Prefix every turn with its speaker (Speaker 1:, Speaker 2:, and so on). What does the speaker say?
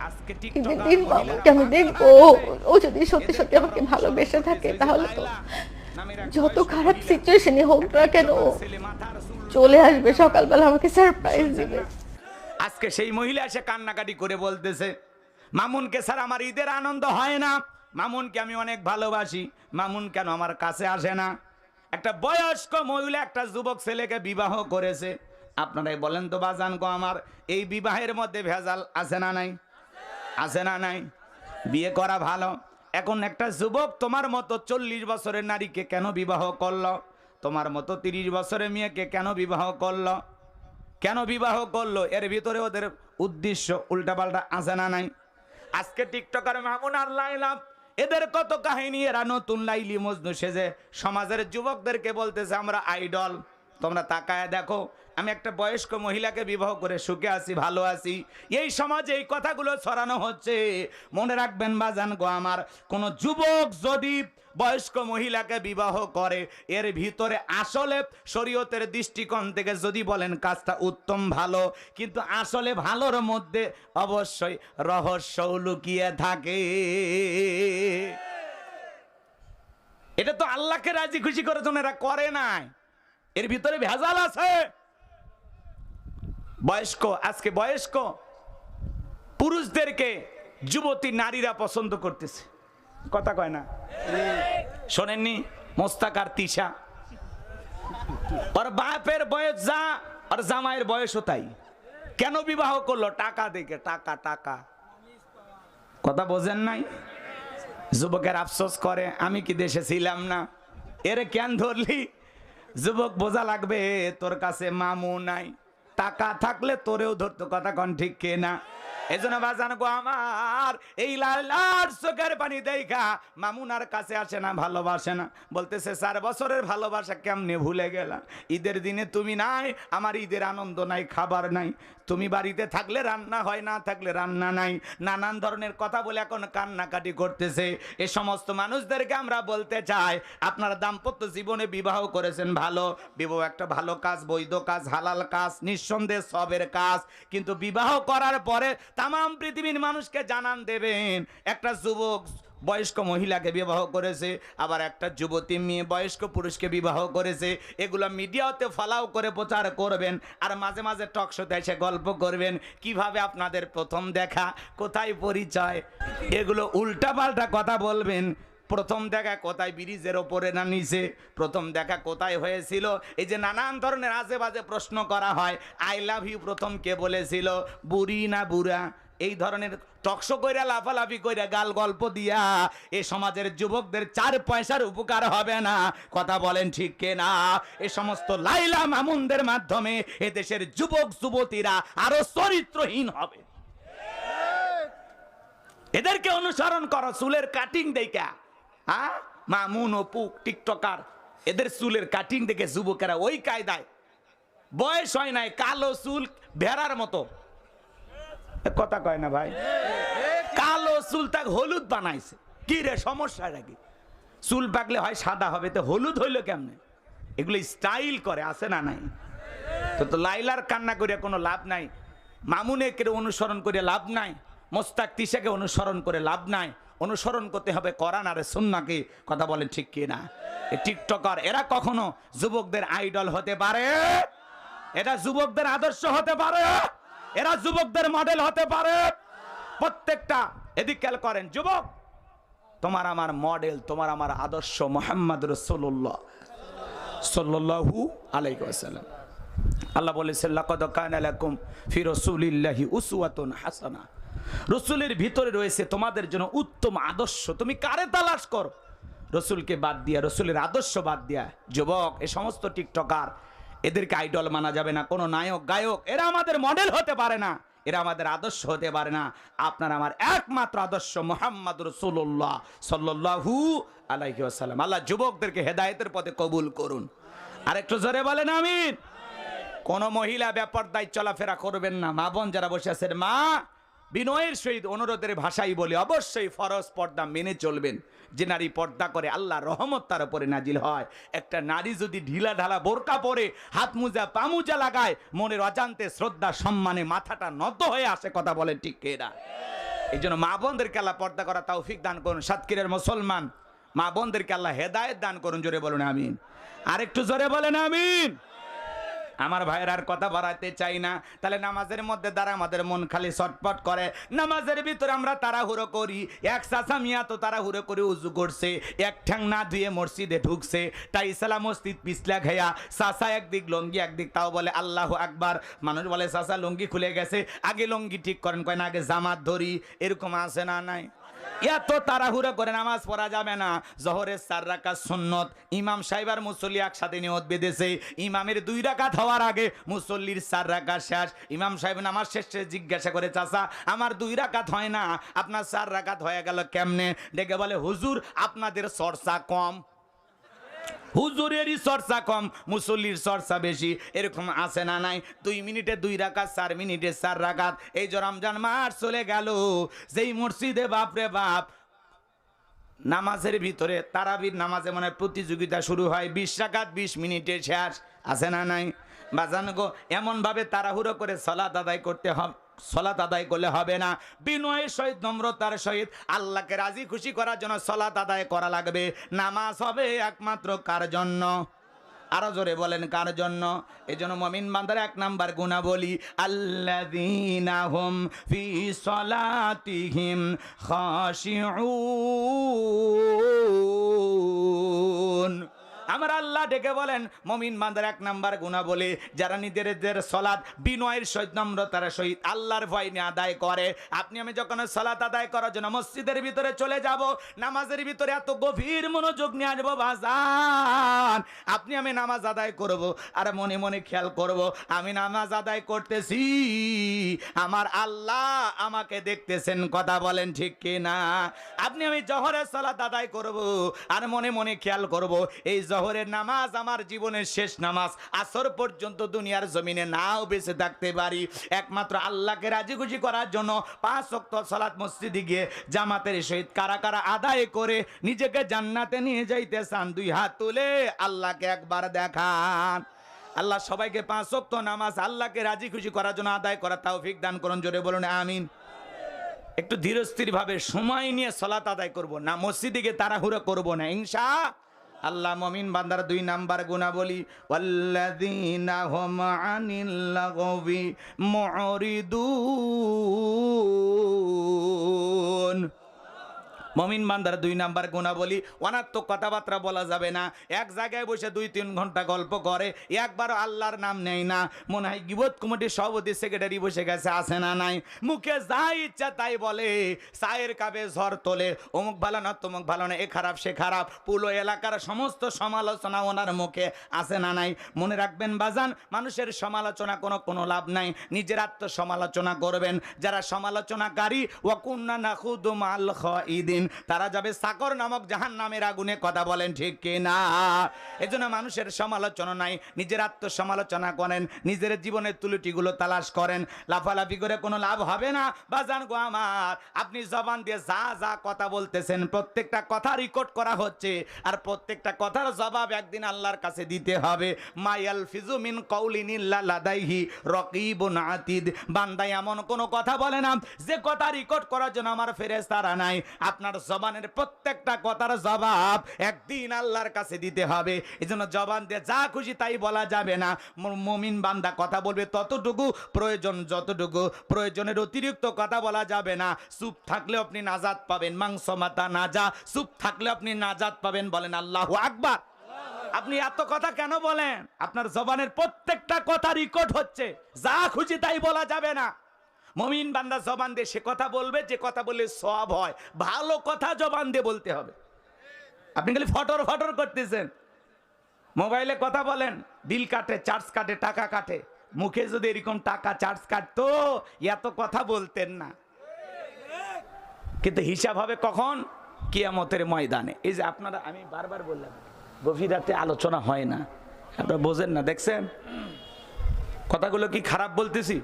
Speaker 1: আজকে
Speaker 2: কিন্তু
Speaker 1: টিকটকার
Speaker 2: দিন
Speaker 1: মহিলারা
Speaker 2: মামুনকে আমি দেখব ও- যদি সত্যি সত্যি আমাকে ভালোবেসে থাকে তাহলে তো যত খারাপ সিচুয়েশনই হোক না কেন
Speaker 1: চলে
Speaker 2: আসবে সকালবেলা আমাকে সারপ্রাইজ দিবে।
Speaker 1: আজকে সেই মহিলা এসে কান্নাকাটি করে বলতেছে মামুনকে স্যার আমার ঈদের আনন্দ হয় না। মামুনকে আমি অনেক ভালোবাসি। মামুন কেন আমার কাছে আসে না? একটা বয়স্ক মহিলা একটা যুবক ছেলেকে বিবাহ করেছে। আপনারাই বলেন তো বাজান গো আমার এই বিবাহের মধ্যে ভেজাল আছে না নাই? আছে না নাই? বিয়ে করা ভালো। এখন একটা যুবক তোমার মতো চল্লিশ বছরের নারীকে কেন বিবাহ করল? তোমার মতো তিরিশ বছরের মেয়েকে কেন বিবাহ করল? কেন বিবাহ করল? এর ভিতরে ওদের উদ্দেশ্য উল্টাপাল্টা আছে না নাই? আজকে টিকটকার মামুন আর লাইলা, এদের কত কাহিনী? এরা নতুন লাইলি মজনু সেজে সমাজের যুবকদেরকে বলতেছে, আমরা আইডল তোমরা তাকায় দেখো, আমি একটা বয়স্ক মহিলাকে বিবাহ করে সুখে আছি, ভালো আছি। এই সমাজে এই কথাগুলো ছড়ানো হচ্ছে। মনে রাখবেন বাজান গো আমার, কোন যুবক যদি বয়স্ক মহিলাকে বিবাহ করে, এর ভিতরে আসলে শরীয়তের দৃষ্টিকোণ থেকে যদি বলেন কাজটা উত্তম ভালো, কিন্তু আসলে ভালোর মধ্যে অবশ্যই রহস্য লুকিয়ে থাকে। এটা তো আল্লাহকে রাজি খুশি করে এরা করে নাই। এর ভিতরে ভেজাল আছে। বয়স্ক, আজকে বয়স্ক, পুরুষদেরকে যুবতী নারীরা পছন্দ করতেছে। কথা কয় না? শোনেননি? মোস্তাকার তিশা। ওর বাপের বয়স যা, আর জামাইয়ের বয়সও তাই। কেন বিবাহ করল? টাকা দেখে, টাকা টাকা। কথা বোঝেন নাই? যুবকের আফসোস করে, আমি কি দেশে ছিলাম না? এর কেন ধরলি? যুবক, বোঝা লাগবে তোর কাছে মামু নাই। টাকা থাকলে তোরেও ধরতো, কথা কন ঠিক কে না এই জন্য বাজান গো আমার, এই লাল লাল চোখের পানি দেখা মামুনার কাছে আসে না, ভালোবাসে না। বলতেছে চার বছরের ভালোবাসা কেমনে ভুলে গেলাম? ঈদের দিনে তুমি নাই, আমার ঈদের আনন্দ নাই, খাবার নাই। তুমি বাড়িতে থাকলে রান্না হয়, না থাকলে রান্না নাই। নানান ধরনের কথা বলে এখন কান্নাকাটি করতেছে। এ সমস্ত মানুষদেরকে আমরা বলতে চাই, আপনারা দাম্পত্য জীবনে বিবাহ করেছেন, ভালো। বিবাহ একটা ভালো কাজ, বৈধ কাজ, হালাল কাজ, নিঃসন্দেহ সবের কাজ। কিন্তু বিবাহ করার পরে তাম পৃথিবীর মানুষকে জানান দেবেন। একটা যুবক বয়স্ক মহিলাকে বিবাহ করেছে, আবার একটা যুবতী মেয়ে বয়স্ক পুরুষকে বিবাহ করেছে। এগুলো মিডিয়াতে ফলাও করে প্রচার করবেন আর মাঝে মাঝে টক শোতে এসে গল্প করবেন। কীভাবে আপনাদের প্রথম দেখা, কোথায় পরিচয়? এগুলো উল্টাপাল্টা কথা বলবেন। প্রথম দেখা কোথায় ব্রিজের ওপরে না নিচে? প্রথম দেখা কোথায় হয়েছিল? এই যে নানান ধরনের আজে বাজে প্রশ্ন করা হয়। আই লাভ ইউ প্রথম কে বলেছিল? বুড়ি না বুড়া? এই ধরনের টকশো কইরা লাফালাফি কইরা গাল গল্প দিয়া এ সমাজের যুবকদের চার পয়সার উপকার হবে না। কথা বলেন ঠিক কে না এ সমস্ত লাইলা মামুনদের মাধ্যমে এ দেশের যুবক যুবতীরা আরও চরিত্রহীন হবে। এদেরকে অনুসরণ করো চুলের কাটিং দেখা হ্যাঁ মামুন অপু টিকটকার, এদের চুলের কাটিং দেখে যুবকেরা ওই কায়দায়। বয়স হয় নাই, কালো চুল ভেড়ার মতো। কথা কয় না ভাই। কালো চুল তাকে হলুদ বানাইছে। কি রে সমস্যা নাকি চুল পাকলে হয় সাদা হবে, তো হলুদ হইল কেমনে? এগুলো স্টাইল করে, আছে না নাই? তো তো লাইলার কান্না করিয়া কোনো লাভ নাই। মামুনেকে অনুসরণ করে লাভ নাই। মোস্তাক তিসাকে অনুসরণ করে লাভ নাই। অনুসরণ করতে হবে করান আর সুন্নাকে কথা বলেন ঠিক কি না? টিকটকার, এরা কখনো যুবকদের আইডল হতে পারে? এটা যুবকদের আদর্শ হতে পারে? এরা যুবকদের মডেল হতে পারে? প্রত্যেকটা এদিক খেয়াল করেন, যুবক, তোমার আমার মডেল, তোমার আমার আদর্শ মোহাম্মদ রসুল্লাহ সাল্লাল্লাহু আলাইহি ওয়াসাল্লাম। আল্লাহ বলেছেন, লাকাদ কানা লাকুম ফি উসওয়াতুন হাসানা রসুলের ভিতরে রয়েছে তোমাদের জন্য উত্তম আদর্শ। তুমি কারে তালাশ করো? রসুলকে বাদ দিয়া, রসুলের আদর্শ বাদ দিয়া, যুবক এই সমস্ত টিকটকার, এদেরকে আইডল মানা যাবে না, কোনো নায়ক, গায়ক, এরা আমাদের মডেল হতে পারে না, এরা আমাদের আদর্শ হতে পারে না। আপনার আমার একমাত্র আদর্শ মোহাম্মদ রসুল্লাহ সাল্লাহু আলাইহি আসাল্লাম আল্লাহ যুবকদেরকে হেদায়েতের পথে কবুল করুন। আরেকটু জোরে বলেন, আমিন। কোন মহিলা ব্যাপার ব্যাপারদায় চলাফেরা করবেন না। মা বোন যারা বসে আছেন, মা বিনয়ের সহিত অনুরোধের ভাষাই বলে, অবশ্যই ফরজ পর্দা মেনে চলবেন। যে নারী পর্দা করে, আল্লাহ রহমত তার উপরে নাজিল হয়। একটা নারী যদি ঢিলা ঢালা বোরকা পরে, হাত মুজা, পা মুজা লাগায়, মনের অজান্তে শ্রদ্ধা, সম্মানে মাথাটা নত হয়ে আসে, কথা বলে ঠিক কেরা এই জন্য মা বোনদেরকে আল্লাহ পর্দা করা তৌফিক দান করুন। সাতক্ষীরের মুসলমান, মা বোনদেরকে আল্লাহ হেদায়েত দান করুন, জোরে বলুন, আমিন। আর একটু জোরে বলেন, আমিন। আমার ভাইয়ের আর কথা বাড়াতে চাই না। তাহলে নামাজের মধ্যে দ্বারা আমাদের মন খালি ছটপট করে। নামাজের ভিতরে আমরা তাড়াহুড়ো করি। এক চাষা মিয়া তো তাড়াহুড়ো করে উজু করছে। এক ঠ্যাং না ধুয়ে মসজিদে ঢুকছে। তাই ইসলাম মসজিদ পিছলা খেয়া চাষা একদিক লঙ্গি, একদিক তাও বলে আল্লাহ আকবার। মানুষ বলে চাষা লঙ্গি খুলে গেছে। আগে লঙ্গি ঠিক করেন, কয় না, আগে জামাত ধরি। এরকম আছে না নাই? এত তাড়াহুড়ো করে নামাজ পড়া যাবে না। জহরের চার রাকাত সুন্নত। ইমাম সাহেবার মুসল্লি একসাথে নিয়ত বেঁধেছে। ইমামের দুই রাকাত হওয়ার আগে মুসল্লির চার রাকাত শেষ। ইমাম সাহেব নামাজ শেষে জিজ্ঞাসা করে, চাচা, আমার দুই রাকাত হয় না। আপনার চার রাকাত হয়ে গেল কেমনে? ডেকে বলে, হুজুর, আপনাদের চর্চা কম। হুজুরেরই চর্চা কম, মুসল্লির চর্চা বেশি। এরকম আছে না নাই? দুই মিনিটে দুই রাকাত, চার মিনিটে চার রাকাত। এই যে রমজান চলে গেল, যেই মসজিদে বাপরে বাপ, নামাজের ভিতরে তারাবির নামাজে মানে প্রতিযোগিতা শুরু হয়, বিশ রাকাত, বিশ মিনিটে শেষ। আছে না নাই? বাজান গো, এমনভাবে তাড়াহুড়ো করে সলাত আদায় করতে হবে। সলাত আদায় করলে হবে না। বিনয়ের সহিত, নম্রতার সহিত আল্লাহকে রাজি, খুশি করার জন্য সলাত আদায় করা লাগবে। নামাজ হবে একমাত্র কার জন্য? আরও জোরে বলেন, কার জন্য? এই জন্য মমিন বান্দার এক নাম্বার গুণা বলি আল্লাযীনা হুম ফি সলাতিহিম ডেকে বলেন, মমিন বান্দার এক নাম্বার গুণা বলে যারা নিজেদের সলাৎ বিনয়ের সহিত নম্রতার সহিত আল্লাহর ভয় আদায় করে। আপনি আমি যখন সলাৎ আদায় করার জন্য মসজিদের ভিতরে চলে যাব, নামাজের ভিতরে এত গভীর মনোযোগ নিয়ে আসব, বাজান, আপনি আমি নামাজ আদায় করব, আর মনে মনে খেয়াল করব, আমি নামাজ আদায় করতেছি। আমার আল্লাহ আমাকে দেখতেছেন, কথা বলেন ঠিক কি না আপনি আমি জহরের সালাত আদায় করব, আর মনে মনে খেয়াল করব, এই জহরের নামাজ আমার জীবনের শেষ নামাজ। আসর পর্যন্ত দুনিয়ার জমিনে নাও বেঁচে থাকতে পারি। একমাত্র আল্লাহকে রাজি খুশি করার জন্য পাঁচ অক্ত সালাত মসজিদে গিয়ে জামাতের সহিত কারা কারা আদায় করে নিজেকে জান্নাতে নিয়ে যাইতে চান, দুই হাত তুলে আল্লাহকে একবার দেখান। আল্লাহ সবাইকে পাঁচ অক্ত নামাজ আল্লাহকে রাজি খুশি করার জন্য আদায় করা তৌফিক দান করুন, জোরে বলুন, আমিন। একটু ধীরস্থির ভাবে সময় নিয়ে সলাত আদায় করব না, মসজিদে গিয়ে তাড়াহুড়ো করব না, ইনশা আল্লাহ মমিন বান্দার দুই নাম্বার গুণা বলি ওয়াল্লাযীনা হুম আনিল লাগবি মুরিদুন। মমিন বান্দার দুই নাম্বার গুণা বলি অনাত্মক কথাবার্তা বলা যাবে না। এক জায়গায় বসে দুই, তিন ঘণ্টা গল্প করে, একবারও আল্লাহর নাম নেই না। মনে হয় গিবত কমিটির সভাপতি সেক্রেটারি বসে গেছে আসে না নাই? মুখে যা ইচ্ছা তাই বলে, চায়ের কাপে ঝড় তোলে, অমুক ভালো না, তমুক ভালো না, এ খারাপ, সে খারাপ। পুলো এলাকার সমস্ত সমালোচনা ওনার মুখে আসে না নাই? মনে রাখবেন বাজান, মানুষের সমালোচনা কোনো কোনো লাভ নাই। নিজের আত্মসমালোচনা করবেন। যারা সমালোচনাকারী ওয়াকুন্না নাখুদু মাল খাইদিন। তারা যাবে সাকর নামক জাহান নামের আগুনে। কথা বলেন ঠিক কি না এজন্য মানুষের সমালোচনা নাই, নিজের আত্মসমালোচনা করেন, নিজের জীবনের তুলুটিগুলো তালাশ করেন। লাফালাফি করে কোনো লাভ হবে না। বাজান গো আমার, আপনি জবান দিয়ে যা যা কথা বলতেছেন, প্রত্যেকটা কথা রেকর্ড করা হচ্ছে। আর প্রত্যেকটা কথার জবাব একদিন আল্লাহর কাছে দিতে হবে। মায়াল ফিজুমিন কৌলিন ইল্লা লাদাইহি রকিবুন আতিদ। বান্দায় এমন কোনো কথা বলে না, যে কথা রেকর্ড করার জন্য আমার ফেরেশতারা নাই। আপনার জবানের প্রত্যেকটা কথার জবাব একদিন আল্লাহর কাছে দিতে হবে। এই জন্য জবান দিয়ে যা খুশি তাই বলা যাবে না। মমিন বান্দা কথা বলবে ততটুকু, প্রয়োজন যতটুকু, প্রয়োজনের অতিরিক্ত কথা বলা যাবে না। চুপ থাকলে আপনি নাজাদ পাবেন, মাংস মাতা নাজা। চুপ থাকলে আপনি নাজাদ পাবেন বলেন আল্লাহ আকবার। আপনি এত কথা কেন বলেন? আপনার জবানের প্রত্যেকটা কথা রেকর্ড হচ্ছে। যা খুশি তাই বলা যাবে না। মমিন বান্দা জবান দিয়ে সে কথা বলবে, যে কথা বললে সব হয়। ভালো কথা জবান দিয়ে বলতে হবে। আপনি খালি ফটর ফটর করতেছেন। মোবাইলে কথা বলেন, বিল কাটে, চার্জ কাটে, টাকা কাটে। মুখে যদি এরকম টাকা চার্জ কাটতো, এত কথা বলতেন না। কিন্তু হিসাব হবে কখন? কিয়ামতের ময়দানে। এই যে আপনারা, আমি বারবার বললাম, গভীর রাতে আলোচনা হয় না। আপনারা বোঝেন না, দেখছেন? কথাগুলো কি খারাপ বলতেছি?